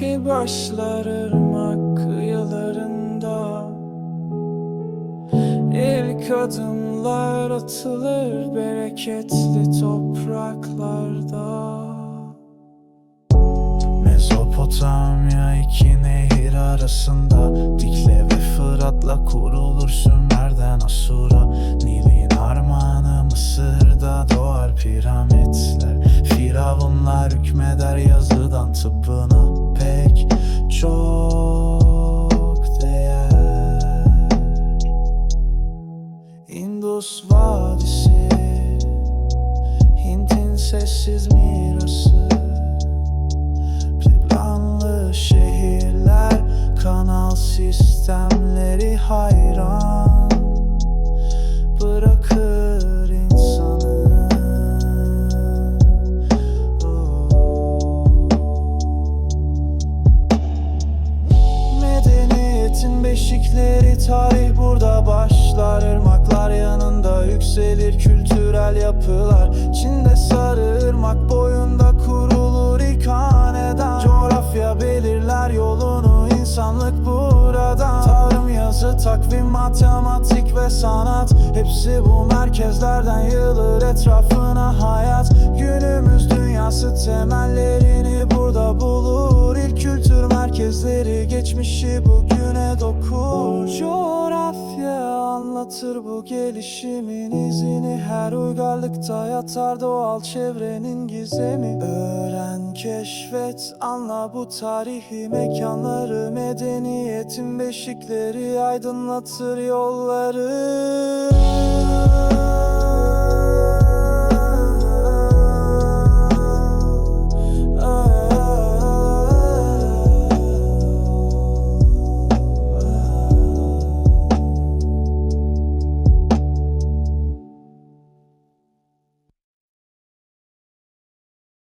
Tarihi başlar ırmak kıyılarında İlk adımlar atılır bereketli topraklarda. Mezopotamya iki nehir arasında Dikle ve Fırat'la kurulur Sümer'den Asur'a. Nil'in armağanı Mısır'da doğar piramitler. Firavunlar hükmeder yazıdan tıbbına çok değer. Indus Vadisi Hint'in sessiz mirası. Planlı şehirler, kanal sistemleri hayran Medeniyetin beşikleri tarih burada başlar. Irmaklar yanında yükselir kültürel yapılar. Çin'de sarı ırmak boyunda kurulur ilk hanedan Coğrafya belirler yolunu insanlık buradan Tarım, yazı, takvim, matematik ve sanat. Hepsi bu merkezlerden yığılır etrafına hayat merkezleri geçmişi bugüne dokur. Coğrafya anlatır bu gelişimin izini. Her uygarlıkta yatar doğal çevrenin gizemi. Öğren, keşfet, anla bu tarihi mekanları. Medeniyetin beşikleri aydınlatır yolları